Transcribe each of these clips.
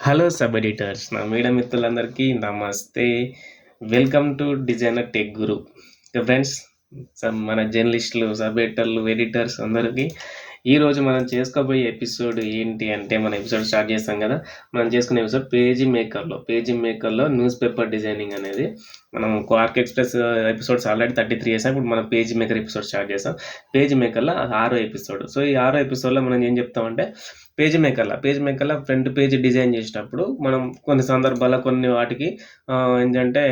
Hello sub editors నా media మిత్రులందరికీ నమస్తే. Welcome to designer tech guru friends మన జర్నలిస్టులు సబ్ ఎడిటర్లు ఎడిటర్స్ అందరికీ ఈరోజు మనం చేసుకోబోయే ఎపిసోడ్ ఏంటి అంటే మన ఎపిసోడ్ స్టార్ట్ చేస్తాం కదా. మనం చేసుకునే ఎపిసోడ్ పేజీ మేకర్లో పేజీ మేకర్లో న్యూస్ పేపర్ డిజైనింగ్ అనేది. మనం Quark Express episodes already thirty three చేసాం ఇప్పుడు మనం పేజీ మేకర్ ఎపిసోడ్ స్టార్ట్ చేస్తాం. పేజీ మేకర్లో ఆరో ఎపిసోడ్ సో ఈ ఆరో ఎపిసోడ్లో మనం ఏం చెప్తామంటే పేజ్ మేకర్లా పేజ్ మేకర్లా ఫ్రంట్ పేజ్ డిజైన్ చేసేటప్పుడు మనం కొన్ని సందర్భాల్లో కొన్ని వాటికి uh, ఏంటంటే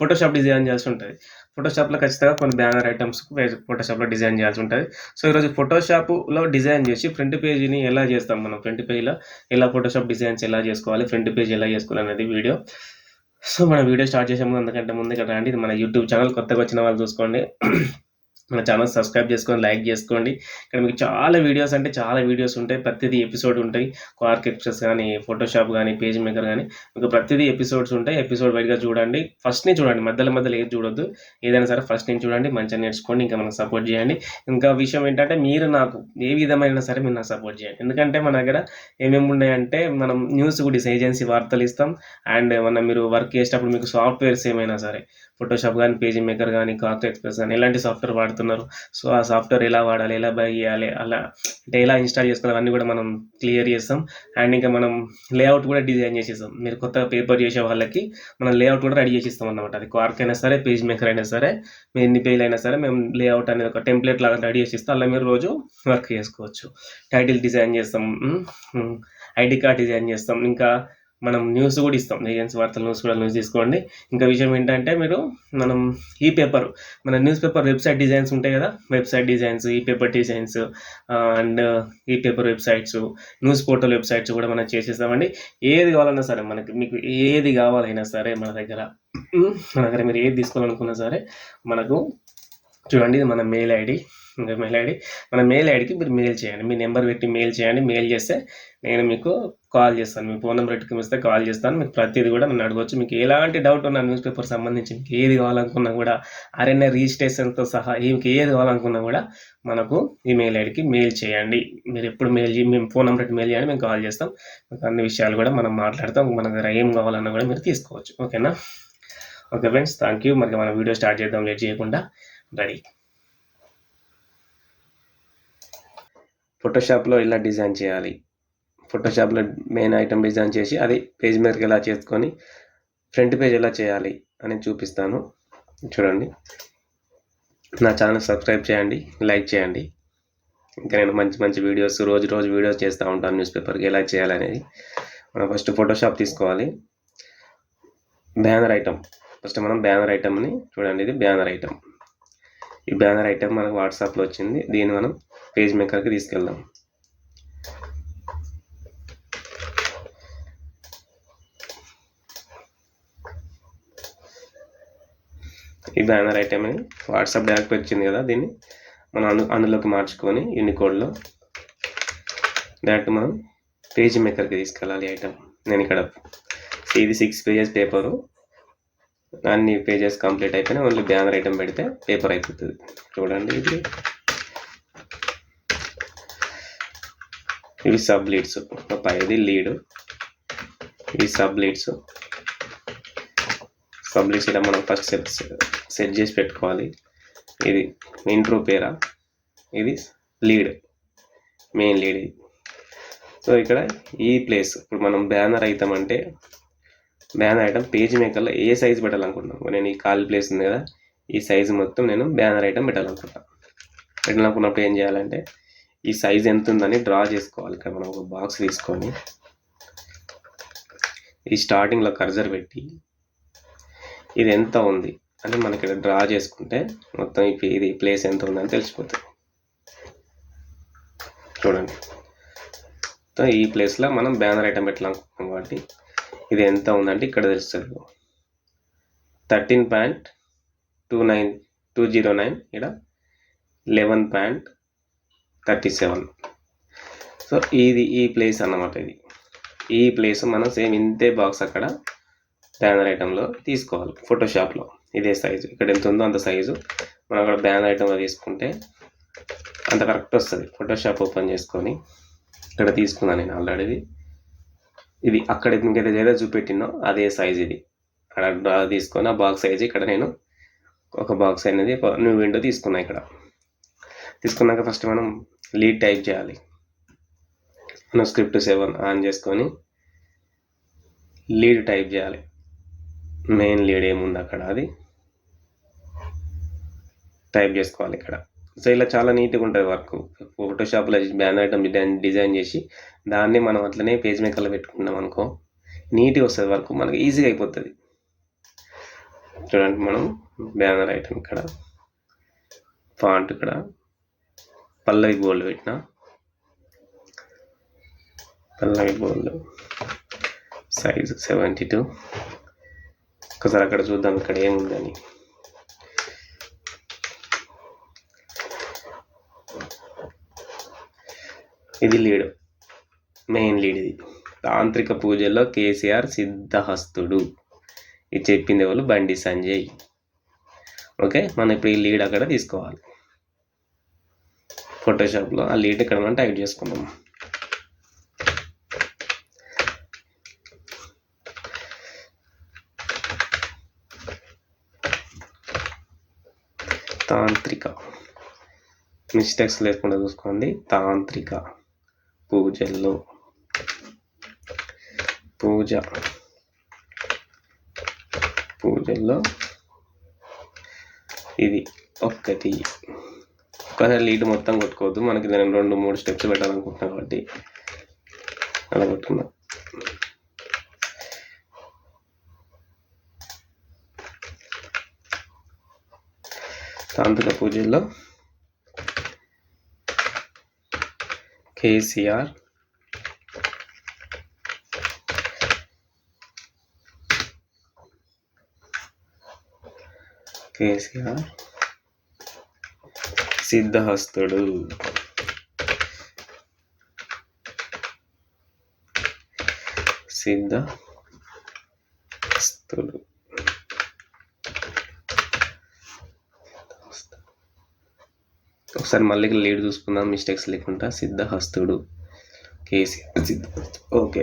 ఫోటోషాప్ డిజైన్ చేస్తుంటుంది. ఉంటుంది ఫోటోషాప్లో ఖచ్చితంగా కొన్ని బ్యానర్ ఐటమ్స్ ఫోటోషాప్లో డిజైన్ చేయాల్సి ఉంటుంది. సో ఈరోజు ఫోటోషాప్లో డిజైన్ చేసి ఫ్రంట్ పేజీని ఎలా చేస్తాం మనం? ఫ్రంట్ పేజీలో ఎలా ఫోటోషాప్ డిజైన్స్ ఎలా చేసుకోవాలి? ఫ్రంట్ పేజ్ ఎలా చేసుకోవాలి అనేది వీడియో. సో మనం వీడియో స్టార్ట్ చేసే ముందు అందుకంటే ముందు ఇక్కడ రండి. ఇది మన యూట్యూబ్ ఛానల్. కొత్తగా వచ్చిన వాళ్ళు చూసుకోండి. మన ఛానల్ సబ్స్క్రైబ్ చేసుకొని లైక్ చేసుకోండి. ఇక్కడ మీకు చాలా వీడియోస్ అంటే చాలా వీడియోస్ ఉంటాయి. ప్రతిదీ ఎపిసోడ్ ఉంటాయి. క్వార్క్ ఎక్స్ప్రెస్ కానీ ఫోటోషాప్ కానీ పేజ్ మేకర్ కానీ మీకు ప్రతిదీ ఎపిసోడ్స్ ఉంటాయి. ఎపిసోడ్ వైడ్గా చూడండి. ఫస్ట్ నుంచి చూడండి. మధ్యలో మధ్యలో ఏది చూడొద్దు. ఏదైనా సరే ఫస్ట్ నుంచి చూడండి. మంచిగా నేర్చుకోండి. ఇంకా మనకు సపోర్ట్ చేయండి. ఇంకా విషయం ఏంటంటే మీరు నాకు ఏ విధమైన సరే మీరు నాకు సపోర్ట్ చేయండి. ఎందుకంటే మన దగ్గర ఏమేమి ఉన్నాయంటే మనం న్యూస్ కూడా ఏజెన్సీ వార్తలు ఇస్తాం. అండ్ మన మీరు వర్క్ చేసేటప్పుడు మీకు సాఫ్ట్వేర్స్ ఏమైనా సరే ఫోటోషాప్ కానీ పేజీ మేకర్ కానీ కార్క్ ఎక్స్ప్రెస్ కానీ ఎలాంటి సాఫ్ట్వేర్ వాడుతున్నారు. సో ఆ సాఫ్ట్వేర్ ఎలా వాడాలి ఎలా బై చేయాలి అలా అంటే ఎలా ఇన్స్టాల్ చేసుకోవాలి అవన్నీ కూడా మనం క్లియర్ చేస్తాం. అండ్ ఇంకా మనం లేఅవుట్ కూడా డిజైన్ చేసేస్తాం. మీరు కొత్త పేపర్ చేసే వాళ్ళకి మనం లేఅవుట్ కూడా రెడీ చేసిస్తాం అన్నమాట. అది కార్క్ అయినా సరే పేజ్ మేకర్ అయినా సరే మీరు ఎన్ని పేజీలు అయినా సరే మేము లేఅవుట్ అనేది ఒక టెంప్లెట్ లాగా రెడీ చేసిస్తాం అలా మీరు రోజు వర్క్ చేసుకోవచ్చు. టైటిల్ డిజైన్ చేస్తాం. ఐడి కార్డ్ డిజైన్ చేస్తాం. ఇంకా మనం న్యూస్ కూడా ఇస్తాం. ఏజెన్సీ వార్తల న్యూస్ కూడా న్యూస్ తీసుకోండి ఇంకా విషయం ఏంటంటే మీరు మనం ఈ పేపర్ మన న్యూస్ పేపర్ వెబ్సైట్ డిజైన్స్ ఉంటాయి కదా? Website designs e paper designs and e paper websites news portal websites కూడా మనం చేసేస్తామండి. ఏది కావాలన్నా సరే మనకి మీకు ఏది కావాలైనా సరే మన దగ్గర మన దగ్గర మీరు ఏది తీసుకోవాలనుకున్నా సరే మనకు చూడండి ఇది మన మెయిల్ ఐడి ఇంకా మెయిల్ ఐడి మన మెయిల్ ఐడికి మీరు మెయిల్ చేయండి. మీ నెంబర్ పెట్టి మెయిల్ చేయండి. మెయిల్ చేస్తే నేను మీకు కాల్ చేస్తాను. మీ ఫోన్ నెంబర్ పెట్టుకుని ఇస్తే కాల్ చేస్తాను. మీకు ప్రతిదీ కూడా నన్ను అడగవచ్చు మీకు ఎలాంటి డౌట్ ఉన్న న్యూస్ పేపర్ సంబంధించి మీకు ఏది కావాలనుకున్నా కూడా ఆర్ఎన్ఏ రిజిస్ట్రేషన్తో సహా మీకు ఏది కావాలనుకున్నా కూడా మనకు ఈమెయిల్ ఐడికి మెయిల్ చేయండి. మీరు ఎప్పుడు మెయిల్ మేము ఫోన్ నెంబర్ మెయిల్ చేయండి. మేము కాల్ చేస్తాం. మీకు అన్ని విషయాలు కూడా మనం మాట్లాడతాం. మన దగ్గర ఏం కావాలన్నా కూడా మీరు తీసుకోవచ్చు. ఓకేనా? Okay friends thank you. మరి మన వీడియో స్టార్ట్ చేద్దాం. లేట్ చేయకుండా రెడీ. ఫోటోషాప్లో ఇలా డిజైన్ చేయాలి. ఫోటోషాప్లో మెయిన్ ఐటమ్ డిజైన్ చేసి అది పేజ్ మీదకి ఎలా చేసుకొని ఫ్రంట్ పేజ్ ఎలా చేయాలి అని చూపిస్తాను. చూడండి. నా ఛానల్ సబ్స్క్రైబ్ చేయండి లైక్ చేయండి. ఇంకా నేను మంచి మంచి వీడియోస్ రోజు రోజు వీడియోస్ చేస్తూ ఉంటాను న్యూస్ పేపర్కి ఎలా చేయాలనేది మనం ఫస్ట్ ఫోటోషాప్ తీసుకోవాలి. బ్యానర్ ఐటమ్ ఫస్ట్ మనం బ్యానర్ ఐటమ్ని చూడండి ఇది బ్యానర్ ఐటమ్ ఈ బ్యానర్ ఐటమ్ మనకు వాట్సాప్లో వచ్చింది. దీన్ని మనం పేజ్ మేకర్కి తీసుకెళ్దాం. ఈ బ్యానర్ ఐటమ్ని వాట్సాప్ డైరెక్ట్ వచ్చింది కదా దీన్ని మనం అందు అందులోకి మార్చుకొని యూనికోడ్లో డైరెక్ట్ మనం పేజ్ మేకర్కి తీసుకెళ్ళాలి ఐటమ్ నేను ఇక్కడ ఇది సిక్స్ పేజెస్ పేపరు అన్ని పేజెస్ కంప్లీట్ అయిపోయినా ఓన్లీ బ్యానర్ ఐటమ్ పెడితే పేపర్ అయిపోతుంది. చూడండి ఇది. ఇవి సబ్ లీడ్స్ పైది లీడ్ ఇవి సబ్ లీడ్స్ సబ్ లీడ్స్ ఇలా మనం ఫస్ట్ సెట్ సెట్ చేసి పెట్టుకోవాలి. ఇది ఇంట్రో పేరా? ఇది లీడ్ మెయిన్ లీడ్. ఇది సో ఇక్కడ ఈ ప్లేస్ ఇప్పుడు మనం బ్యానర్ అవుతామంటే అంటే బ్యానర్ ఐటమ్ పేజ్ మేకర్లో ఏ సైజ్ పెట్టాలనుకుంటున్నాను నేను ఈ ఖాళీ ప్లేస్ ఉంది కదా ఈ సైజ్ మొత్తం నేను బ్యానర్ ఐటమ్ పెట్టాలనుకుంటాను పెట్టాలనుకున్నప్పుడు ఏం చేయాలంటే ఈ సైజ్ ఎంత ఉందని డ్రా చేసుకోవాలి. ఇక్కడ మనం ఒక బాక్స్ తీసుకొని ఈ స్టార్టింగ్లో కర్జర్ పెట్టి ఇది ఎంత ఉంది? అంటే మనకి ఇక్కడ డ్రా చేసుకుంటే మొత్తం ఈ ఇది ప్లేస్ ఎంత ఉందని తెలిసిపోతుంది. చూడండి. మొత్తం ఈ ప్లేస్లో మనం బ్యానర్ ఐటమ్ పెట్టాలనుకుంటున్నాం కాబట్టి ఇది ఎంత ఉందంటే ఇక్కడ తెలుస్తుంది thirteen point two nine two zero nine ఇక్కడ eleven point thirty seven so ఇది ఈ ప్లేస్ అన్నమాట ఇది. ఈ ప్లేస్ మనం సేమ్ ఇంతే బాక్స్ అక్కడ బ్యానర్ ఐటెంలో తీసుకోవాలి ఫోటోషాప్లో ఇదే సైజు. ఇక్కడ ఎంత ఉందో అంత సైజు. మనం అక్కడ బ్యాన్ ఐటమ్ తీసుకుంటే అంత కరెక్ట్ వస్తుంది. ఫోటోషాప్ ఓపెన్ చేసుకొని ఇక్కడ తీసుకున్నాను నేను ఆల్రెడీ ఇది అక్కడ మీకు ఏదో చూపెట్టినో అదే సైజ్ ఇది. అక్కడ తీసుకొని ఆ బాక్స్ సైజ్ ఇక్కడ నేను ఒక బాక్స్ అనేది ఒక న్యూ విండో తీసుకున్నా ఇక్కడ. తీసుకున్నాక ఫస్ట్ మనం లీడ్ టైప్ చేయాలి. మనం స్క్రిప్ట్ సెవెన్ ఆన్ చేసుకొని లీడ్ టైప్ చేయాలి. మెయిన్ లీడ్ ఏముంది అక్కడ? అది టైప్ చేసుకోవాలి ఇక్కడ. సో ఇలా చాలా నీట్గా ఉంటుంది వర్క్ ఫోటోషాప్లో బ్యానర్ ఐటమ్ డిజైన్ డిజైన్ చేసి దాన్ని మనం అట్లనే పేజ్ మేకర్లో పెట్టుకున్నాం అనుకో నీట్గా వస్తుంది వర్క్ మనకి ఈజీగా అయిపోతుంది. చూడండి మనం బ్యానర్ ఐటమ్ ఇక్కడ ఫాంట్ ఇక్కడ పల్లవి బోల్డ్ పెట్టిన. Pallavi bold size seventy two ఒకసారి అక్కడ చూద్దాం ఇక్కడ ఏముందని. ఇది లీడ్ మెయిన్ లీడ్ ఇది. తాంత్రిక పూజల్లో కేసీఆర్ సిద్ధహస్తుడు. ఇది చెప్పింది ఎవరు? బండి సంజయ్. ఓకే? మనం ఇప్పుడు ఈ లీడ్ అక్కడ తీసుకోవాలి. ఫోటోషాప్లో ఆ లీడ్ ఇక్కడ మనం టైప్ చేసుకుందాం. తాంత్రిక. మిస్టేక్స్ లేకుండా చూసుకోండి. తాంత్రిక. పూజల్లో. పూజ. పూజల్లో. ఇది ఒక్కటి. ఒకసారి లీడ్ మొత్తం కొట్టుకోవద్దు. మనకి నేను రెండు మూడు స్టెప్స్ పెట్టాలనుకుంటున్నాను కాబట్టి. అలా కొట్టుకున్నాం తాంత్రిక పూజల్లో కేసీఆర్ కేసీఆర్ సిద్ధహస్తుడు సిద్ధహస్తుడు ఒకసారి మళ్ళీ లీడ్ చూసుకుందాం. మిస్టేక్స్ లేకుండా సిద్ధహస్తుడు కేసీఆర్ సిద్ధహస్తు ఓకే.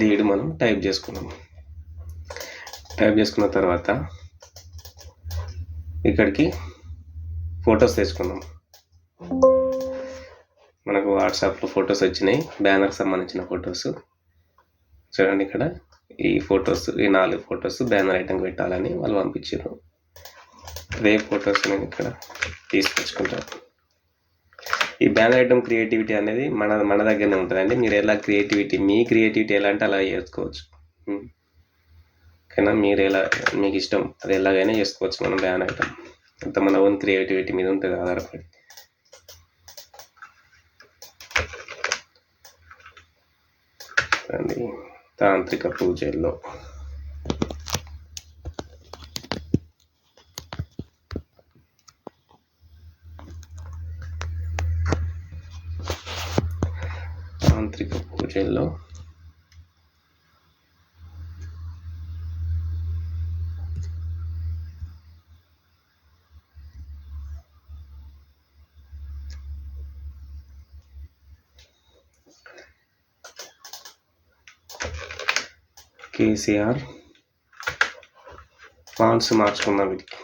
లీడ్ మనం టైప్ చేసుకున్నాం టైప్ చేసుకున్న తర్వాత ఇక్కడికి ఫొటోస్ తెచ్చుకున్నాం మనకు వాట్సాప్లో ఫొటోస్ వచ్చినాయి. బ్యానర్కి సంబంధించిన ఫొటోస్. చూడండి ఇక్కడ ఈ ఫొటోస్ ఈ నాలుగు ఫొటోస్ బ్యానర్ ఐటమ్ పెట్టాలని వాళ్ళు పంపించారు. అదే ఫొటోస్ నేను ఇక్కడ తీసుకొచ్చుకుంటాను. ఈ బ్యాన్ ఐటమ్ క్రియేటివిటీ అనేది మన మన దగ్గరనే ఉంటుందండి. మీరు ఎలా క్రియేటివిటీ మీ క్రియేటివిటీ ఎలా అంటే అలా చేసుకోవచ్చు. కానీ ఓకేనా? మీరు ఎలా మీకు ఇష్టం అది ఎలాగైనా చేసుకోవచ్చు మనం బ్యాన్ ఐటమ్. అంత మన ఓన్ క్రియేటివిటీ మీద ఉంటుంది ఆధారపడి. అండి తాంత్రిక పూజల్లో. తాంత్రిక పూజల్లో కేసీఆర్ ఫాంట్స్ మార్చుకుందాం వీటికి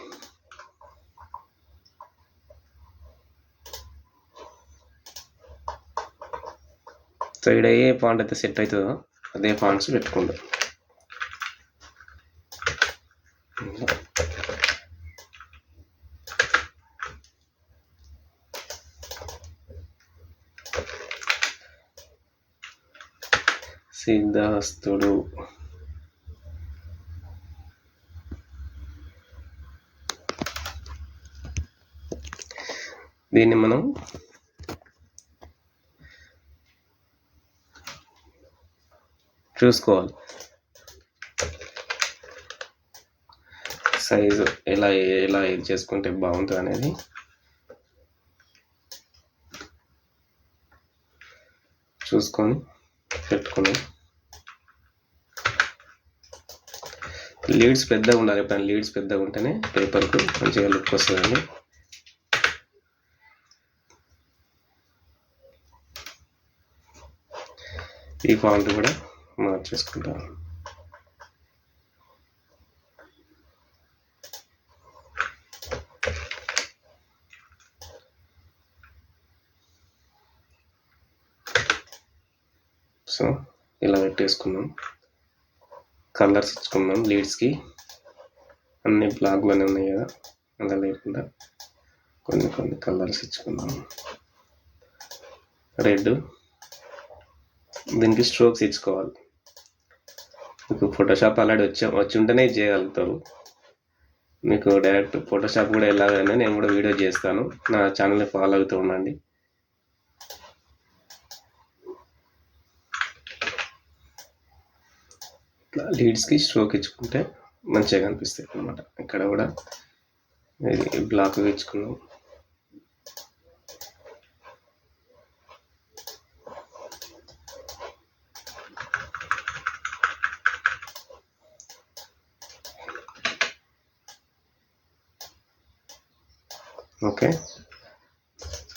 సో ఇక్కడ ఏ ఫాంట్ అయితే సెట్ అవుతుందో అదే ఫాంట్స్ పెట్టుకుంటాం. సిద్ధాస్తుడు దీన్ని మనం చూసుకోవాలి. సైజు ఎలా ఎలా ఇది చేసుకుంటే బాగుంటుంది అనేది. చూసుకొని పెట్టుకుని. లీడ్స్ పెద్దగా ఉండాలి ఎప్పుడైనా లీడ్స్ పెద్దగా ఉంటేనే పేపర్కు మంచిగా లుక్ వస్తుందండి. ఈ ఫాంట్ కూడా మార్చేసుకుంటాను సో ఇలా పెట్టేసుకున్నాం కలర్స్ ఇచ్చుకున్నాం లీడ్స్కి. అన్ని బ్లాక్లోనే ఉన్నాయి కదా అలా లేకుండా కొన్ని కొన్ని కలర్స్ ఇచ్చుకున్నాం రెడ్ దీనికి స్ట్రోక్స్ ఇచ్చుకోవాలి. మీకు ఫోటోషాప్ ఆల్రెడీ వచ్చా వచ్చి ఉంటేనే చేయగలుగుతారు. మీకు డైరెక్ట్ ఫోటోషాప్ కూడా ఎలాగైనా నేను కూడా వీడియో చేస్తాను. నా ఛానల్ని ఫాలో అవుతూ ఉండండి. ఇట్లా లీడ్స్కి స్ట్రోక్ ఇచ్చుకుంటే మంచిగా కనిపిస్తాయి అన్నమాట. ఇక్కడ కూడా ఇది బ్లాక్ ఇచ్చుకున్నాం. ఓకే.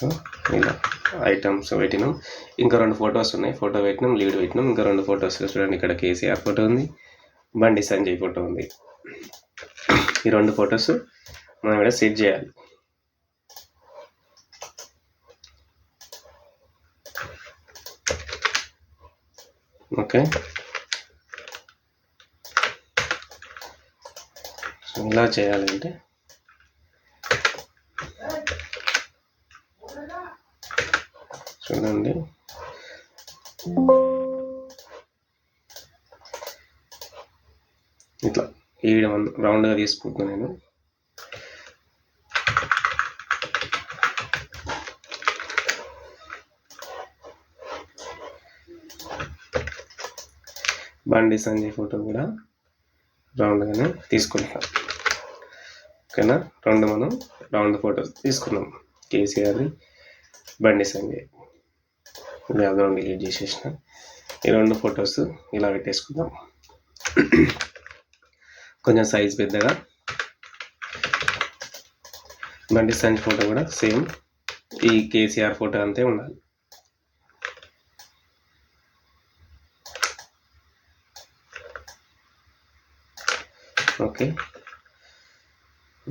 సో ఇలా. ఐటమ్స్ పెట్టినాం. ఇంకా రెండు ఫొటోస్ ఉన్నాయి. ఫోటో పెట్టినాం లీడ్ పెట్టినాం. ఇంకా రెండు ఫొటోస్ చూడండి ఇక్కడ కేసీఆర్ ఫోటో ఉంది. బండి సంజయ్ ఫోటో ఉంది. ఈ రెండు ఫొటోస్ మనం ఇక్కడ సెట్ చేయాలి. ఓకే. సో ఇలా చేయాలంటే చూడండి. ఇట్లా ఈ రౌండ్గా తీసుకుంటున్నాను నేను. బండి సంజయ్ ఫోటో కూడా రౌండ్గానే తీసుకుంటాం ఓకేనా? రెండు మనం రౌండ్ ఫోటోస్ తీసుకున్నాం. కేసీఆర్ బండి సంజయ్. బ్యాక్గ్రౌండ్ డిలీట్ చేసేసిన. ఈ రెండు ఫొటోస్ ఇలా పెట్టేసుకుందాం. కొంచెం సైజ్ పెద్దగా. బండి సంజయ్ ఫోటో కూడా సేమ్ ఈ కేసీఆర్ ఫోటో అంతే ఉండాలి. ఓకే.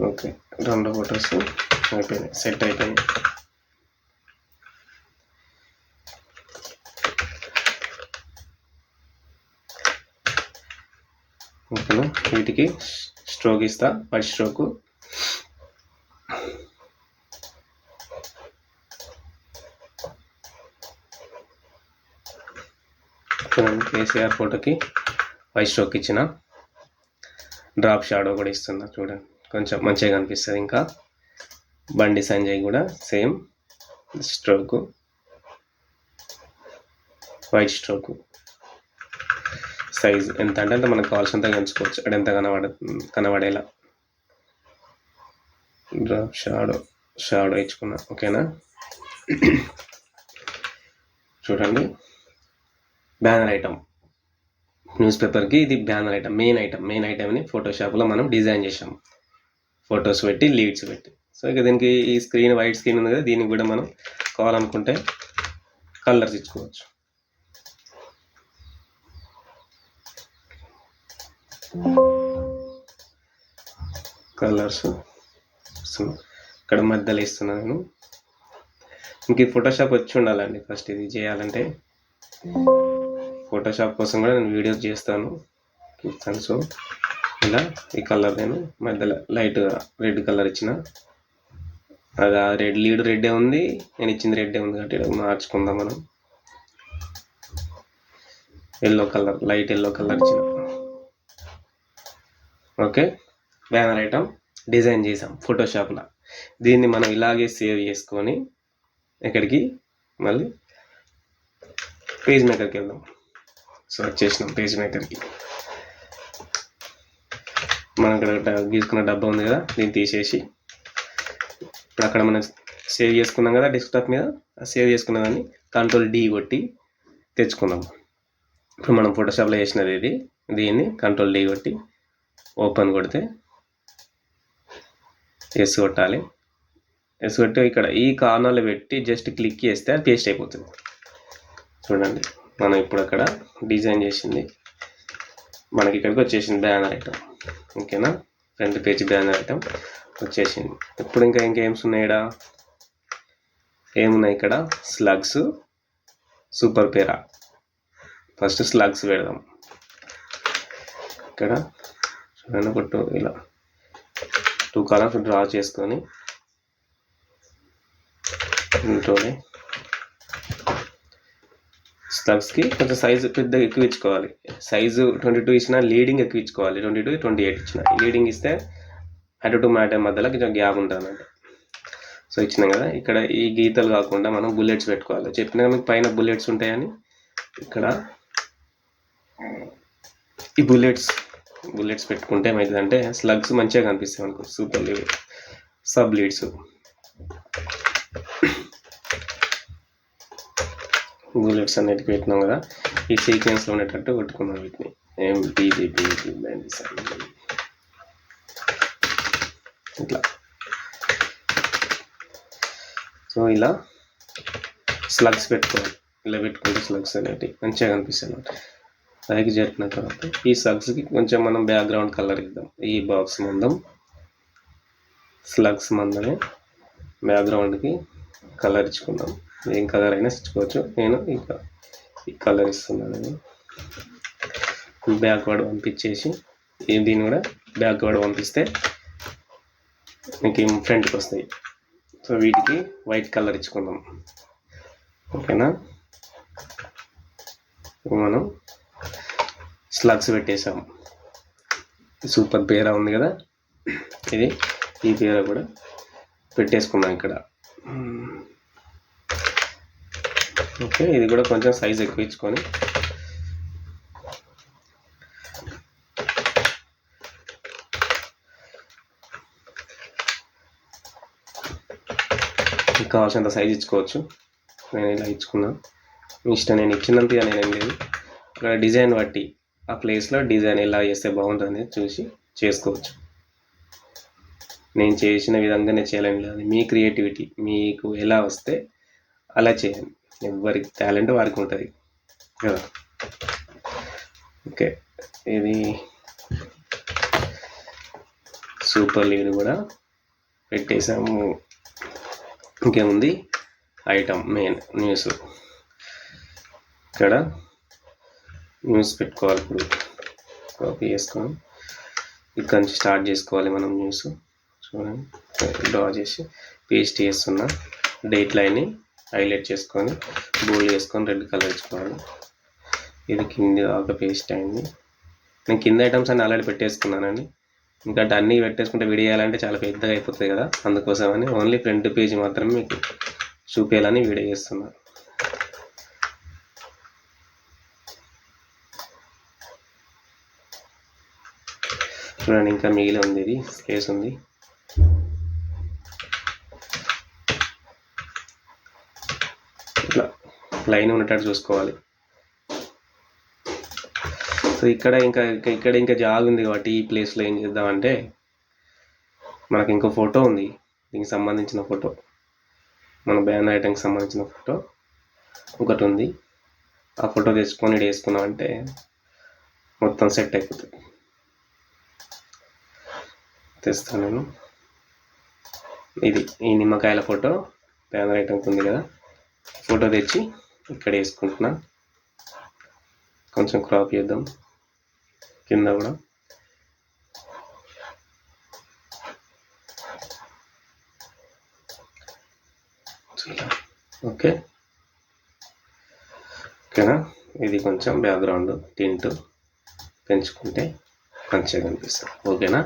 ఓకే. రెండు ఫొటోస్ అయిపోయినాయి. సెట్ అయిపోయినాయి. ఓకేనా? వీటికి స్ట్రోక్ ఇస్తా ఫస్ట్ స్ట్రోక్ కేసీఆర్ ఫోటోకి ఫైవ్ స్ట్రోక్ ఇచ్చిన. డ్రాప్ షాడో కూడా ఇస్తున్నా చూడండి. కొంచెం మంచిగా కనిపిస్తుంది ఇంకా. బండి సంజయ్ కూడా same stroke white stroke size ఎంత అంటే అంత మనకు కావాల్సినంత ఎంచుకోవచ్చు. అక్కడ ఎంత కనబడ కనబడేలా. డ్రాప్ షాడో షాడో ఇచ్చుకున్నా ఓకేనా? చూడండి. Banner item. న్యూస్ పేపర్కి ఇది banner item main item. Main ఐటమ్ని ఫోటోషాప్లో మనం డిజైన్ చేసాం ఫొటోస్ పెట్టి లీడ్స్ పెట్టి. సో ఇక దీనికి ఈ స్క్రీన్ వైట్ స్క్రీన్ ఉంది కదా దీనికి కూడా మనం కావాలనుకుంటే కలర్స్ ఇచ్చుకోవచ్చు. కలర్స్ ఇక్కడ మధ్యలో ఇస్తున్నాను నేను. ఇంక ఈ ఫోటోషాప్ వచ్చి ఉండాలండి ఫస్ట్ ఇది చేయాలంటే. ఫోటోషాప్ కోసం కూడా నేను వీడియోస్ చేస్తాను. చూస్తాను. సో ఇలా ఈ కలర్ నేను మధ్యలో లైట్ రెడ్ కలర్ ఇచ్చిన. అది ఆ రెడ్ లీడ్ రెడ్డే ఉంది. నేను ఇచ్చింది రెడ్డే ఉంది కాబట్టి మార్చుకుందాం మనం. Yellow colour light yellow colour ఇచ్చిన. ఓకే. బ్యానర్ ఐటమ్ డిజైన్ చేసాం ఫోటోషాప్లో దీన్ని మనం ఇలాగే సేవ్ చేసుకొని ఎక్కడికి మళ్ళీ పేజ్ మేకర్కి వెళ్దాం. సో వచ్చేసినాం పేజ్ మేకర్కి మనం ఇక్కడ గీసుకున్న డబ్బా ఉంది కదా దీన్ని తీసేసి ఇప్పుడు అక్కడ మనం సేవ్ చేసుకున్నాం కదా డెస్క్టాప్ మీద సేవ్ చేసుకున్న దాన్ని కంట్రోల్ డి కొట్టి తెచ్చుకుందాం ఇప్పుడు మనం ఫోటోషాప్లో చేసినది ఇది దీన్ని కంట్రోల్ డి కొట్టి ఓపెన్ కొడితే ఎస్ కొట్టాలి. ఎస్ కొట్టి ఇక్కడ ఈ కార్నర్లో పెట్టి జస్ట్ క్లిక్ చేస్తే అది పేస్ట్ అయిపోతుంది. చూడండి మనం ఇప్పుడు అక్కడ డిజైన్ చేసింది. మనకి ఇక్కడికి వచ్చేసింది బ్యానర్ ఐటమ్ ఓకేనా? ఫ్రంట్ పేజ్ బ్యానర్ ఐటమ్ వచ్చేసింది. ఇప్పుడు ఇంకా ఇంకేమ్స్ ఉన్నాయి ఇక్కడ? ఏమున్నాయి ఇక్కడ? Slugs super para first slugs పెడదాం. ఇక్కడ చూడండి ఒక టూ ఇలా టూ కలర్స్ డ్రా చేసుకొని ఇంట్లోనే స్లబ్స్కి కొంచెం సైజు పెద్దగా ఎక్కువ ఇచ్చుకోవాలి. సైజు ట్వంటీ టూ ఇచ్చిన లీడింగ్ ఎక్కువ ఇచ్చుకోవాలి. ట్వంటీ టూ ట్వంటీ ఎయిట్ ఇచ్చిన. లీడింగ్ ఇస్తే అటు టు మ్యాటర్ మధ్యలో కొంచెం గ్యాప్ ఉంటుందన్నమాట సో ఇచ్చినాం కదా. ఇక్కడ ఈ గీతలు కాకుండా మనం బుల్లెట్స్ పెట్టుకోవాలి. చెప్పిన మీకు పైన బుల్లెట్స్ ఉంటాయని. ఇక్కడ ఈ బుల్లెట్స్ బుల్లెట్స్ పెట్టుకుంటే ఏమవుతుందంటే స్లగ్స్ మంచిగా కనిపిస్తాయి మనకు. Super leave. Sub leads bullets అనేది పెట్టినాం కదా. ఈ సీక్వెన్స్లో ఉండేటట్టు కొట్టుకున్నాం వీటిని. ఏం ఇట్లా. సో ఇలా స్లగ్స్ పెట్టుకోవాలి. ఇలా పెట్టుకుంటే స్లగ్స్ అనేటివి మంచిగా కనిపిస్తాయి అన్నమాట. పైకి జరిపిన తర్వాత ఈ స్లగ్స్కి కొంచెం మనం బ్యాక్గ్రౌండ్ కలర్ ఇద్దాం. ఈ బాక్స్ మందం స్లగ్స్ మందమే బ్యాక్గ్రౌండ్కి కలర్ ఇచ్చుకుందాం. ఏం కలర్ అయినా ఇచ్చుకోవచ్చు. నేను ఇంకా ఈ కలర్ ఇస్తున్నాను బ్యాక్వర్డ్ పంపించేసి దీన్ని కూడా బ్యాక్వర్డ్ పంపిస్తే మీకు ఫ్రంట్కి వస్తాయి. సో వీటికి వైట్ కలర్ ఇచ్చుకుందాం. ఓకేనా? మనం స్లగ్స్ పెట్టేసాము సూపర్ పేరా ఉంది కదా? ఇది ఈ పేర కూడా పెట్టేసుకున్నాం ఇక్కడ. ఓకే ఇది కూడా కొంచెం సైజ్ ఎక్కువ ఇచ్చుకొని. కావాల్సినంత సైజ్ ఇచ్చుకోవచ్చు. నేను ఇలా ఇచ్చుకున్నాను ఇష్టం నేను ఇచ్చినంత నేను ఏం లేదు. ఇక్కడ డిజైన్ బట్టి ఆ ప్లేస్లో డిజైన్ ఎలా చేస్తే బాగుంటుంది చూసి చేసుకోవచ్చు. నేను చేసిన విధంగానే చేయాలని లేదు. మీ క్రియేటివిటీ మీకు ఎలా వస్తే అలా చేయండి. ఎవరి టాలెంట్ వారికి ఉంటుంది. కదా? ఓకే. ఇది సూపర్ లీడ్ కూడా పెట్టేసాము ఇంకేముంది? ఐటమ్ మెయిన్ న్యూస్ ఇక్కడ న్యూస్ పెట్టుకోవాలి ఇప్పుడు. కాపీ చేసుకొని ఇక్కడ నుంచి స్టార్ట్ చేసుకోవాలి మనం న్యూస్. చూడండి. డ్రా చేసి పేస్ట్ చేస్తున్న. డేట్ లైన్ని హైలైట్ చేసుకొని బోల్డ్ చేసుకొని రెడ్ కలర్ ఇచ్చుకోవాలి ఇది కింది దాకా పేస్ట్ అయింది. నేను కింద ఐటమ్స్ అన్ని ఆల్రెడీ పెట్టేసుకున్నానండి. ఇంకా అన్నీ పెట్టేసుకుంటే వీడియాలంటే చాలా పెద్దగా అయిపోతుంది కదా. అందుకోసమని ఓన్లీ ఫ్రంట్ పేజ్ మాత్రమే మీకు చూపించాలని వీడియో చేస్తున్నాను చూడండి ఇంకా మిగిలి ఉంది ఇది స్పేస్ ఉంది. ఇట్లా లైన్ ఉన్నట్టు చూసుకోవాలి. సో ఇక్కడ ఇంకా ఇక్కడ ఇంకా జాగ్ ఉంది కాబట్టి ఈ ప్లేస్లో ఏం చేద్దామంటే మనకి ఇంకో ఫోటో ఉంది. దీనికి సంబంధించిన ఫోటో మన బ్యాన్ ఐటమ్కి సంబంధించిన ఫోటో ఒకటి ఉంది. ఆ ఫోటో తెచ్చుకొని వేసుకున్నాం వేసుకున్నామంటే మొత్తం సెట్ అయిపోతుంది. తెస్తాను నేను. ఇది ఈ నిమ్మకాయల ఫోటో. బ్యానర్ ఐటమ్ ఉంది కదా. ఫోటో తెచ్చి ఇక్కడ వేసుకుంటున్నా. కొంచెం క్రాప్ చేద్దాం. కింద కూడా. ఓకే. ఓకేనా? ఇది కొంచెం బ్యాక్గ్రౌండ్ టింట్ పెంచుకుంటే మంచిగా కనిపిస్తుంది. ఓకేనా?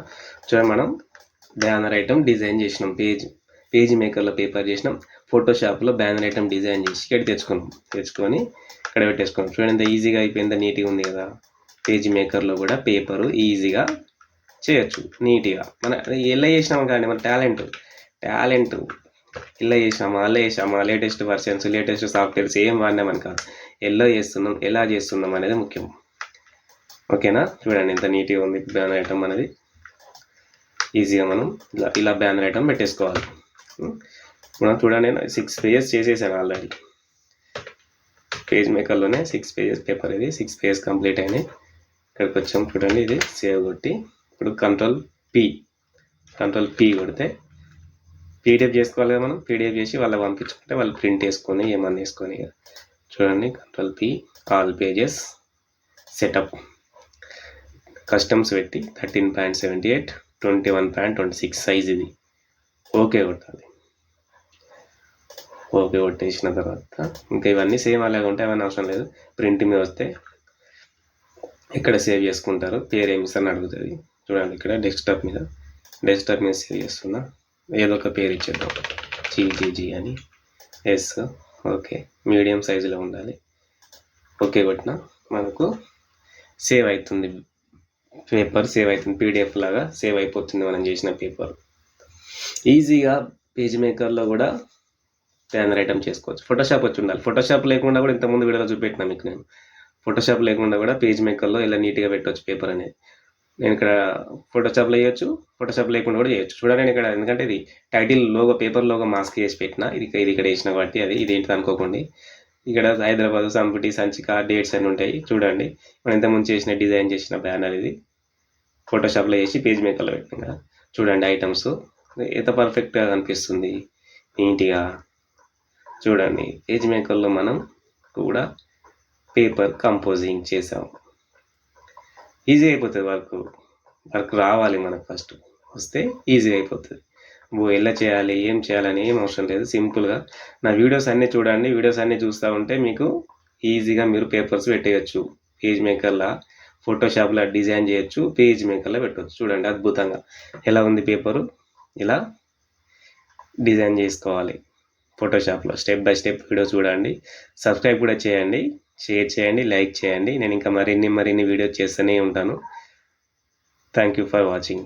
చూడండి మనం బ్యానర్ ఐటమ్ డిజైన్ చేసినాం. పేజ్ పేజ్ మేకర్లో పేపర్ చేసినాం. ఫోటోషాప్లో బ్యానర్ ఐటమ్ డిజైన్ చేసి ఇక్కడ తెచ్చుకున్నాం. తెచ్చుకొని ఇక్కడ పెట్టేసుకున్నాం. చూడండి ఎంత ఈజీగా అయిపోయింది నీట్గా ఉంది కదా. పేజ్ మేకర్లో కూడా పేపరు ఈజీగా చేయొచ్చు నీట్గా మన ఎలా చేసినాం కానీ మన టాలెంట్ టాలెంట్. ఇలా చేసామా అలా చేసామా లేటెస్ట్ వర్షన్స్ లేటెస్ట్ సాఫ్ట్వేర్స్ ఏం వాడినామని కాదు ఎలా చేస్తున్నాం ఎలా చేస్తున్నాం అనేది ముఖ్యం. ఓకేనా? చూడండి ఎంత నీట్గా ఉంది బ్యానర్ ఐటమ్ అనేది. ఈజీగా మనం ఇలా ఇలా బ్యానర్ ఐటమ్ పెట్టేసుకోవాలి. మనం చూడండి నేను సిక్స్ పేజెస్ చేసేసాను ఆల్రెడీ పేజ్ మేకర్లోనే సిక్స్ పేజెస్ పేపర్ ఇది. సిక్స్ పేజెస్ కంప్లీట్ అయినాయి. ఇక్కడికి వచ్చాం చూడండి ఇది సేవ్ కొట్టి. ఇప్పుడు కంట్రోల్ పి కంట్రోల్ పి కొడితే పీడిఎఫ్ చేసుకోవాలి కదా మనం? పీడిఎఫ్ చేసి వాళ్ళకి పంపించుకుంటే వాళ్ళు ప్రింట్ వేసుకొని ఏమన్నా వేసుకొని చూడండి control P all pages setup customs పెట్టి thirteen point seventy eight twenty one point twenty six size ఇది. ఓకే కొట్టాలి. ఓకే కొట్టేసిన తర్వాత ఇంకా ఇవన్నీ సేమ్ అలాగే ఉంటాయి అవన్నీ అవసరం లేదు. ప్రింట్ మీద వస్తే ఇక్కడ సేవ్ చేసుకుంటారు పేరు ఏమి అని అడుగుతుంది. చూడండి ఇక్కడ డెస్క్టాప్ మీద. డెస్క్టాప్ మీద సేవ్ చేస్తున్నా. ఏదో ఒక పేరు ఇచ్చేద్దాం. జీజీజీ అని. Yes okay. మీడియం సైజులో ఉండాలి. ఓకే కొట్టిన మనకు సేవ్ అవుతుంది. పేపర్ సేవ్ అవుతుంది పీడిఎఫ్ లాగా సేవ్ అయిపోతుంది మనం చేసిన పేపర్. ఈజీగా పేజ్ మేకర్లో కూడా బ్యానర్ ఐటమ్ చేసుకోవచ్చు. ఫోటోషాప్ వచ్చి ఉండాలి. ఫోటోషాప్ లేకుండా కూడా ఇంతకుముందు వీడియోలో చూపెట్టినా మీకు నేను. ఫోటోషాప్ లేకుండా కూడా పేజ్ మేకర్లో ఇలా నీట్గా పెట్టవచ్చు పేపర్ అనేది. నేను ఇక్కడ ఫోటోషాప్లో వేయొచ్చు ఫోటోషాప్ లేకుండా కూడా చేయొచ్చు. చూడండి నేను ఇక్కడ ఎందుకంటే ఇది title logo paper logo mask వేసి పెట్టిన ఇది ఇది ఇక్కడ వేసిన కాబట్టి అది ఇదేంటిది అనుకోకండి. ఇక్కడ హైదరాబాద్ సంపుటి సంచిక డేట్స్ అని ఉంటాయి. చూడండి. మనం ఇంతకుముందు చేసిన డిజైన్ చేసిన బ్యానర్ ఇది. ఫోటోషాప్లో వేసి పేజ్ మేకర్లో పెట్టిన. కదా చూడండి ఐటమ్స్ ఎంత పర్ఫెక్ట్గా కనిపిస్తుంది. నీట్గా. చూడండి పేజ్ మేకర్లో మనం కూడా పేపర్ కంపోజింగ్ చేసాం. ఈజీ అయిపోతుంది వర్క్ వర్క్ రావాలి మనకు ఫస్ట్ వస్తే ఈజీ అయిపోతుంది. ఓ ఎలా చేయాలి ఏం చేయాలని ఏం అవసరం లేదు. సింపుల్గా నా వీడియోస్ అన్నీ చూడండి. వీడియోస్ అన్నీ చూస్తూ ఉంటే మీకు ఈజీగా మీరు పేపర్స్ పెట్టేయచ్చు. పేజ్ మేకర్లా ఫోటోషాప్లో డిజైన్ చేయొచ్చు పేజ్ మేకర్లో పెట్టవచ్చు చూడండి అద్భుతంగా. ఎలా ఉంది పేపరు ఇలా డిజైన్ చేసుకోవాలి. ఫోటోషాప్లో స్టెప్ బై స్టెప్ వీడియో చూడండి. సబ్స్క్రైబ్ కూడా చేయండి. షేర్ చేయండి లైక్ చేయండి. నేను ఇంకా మరిన్ని మరిన్ని వీడియోస్ చేస్తూనే ఉంటాను. Thank you for watching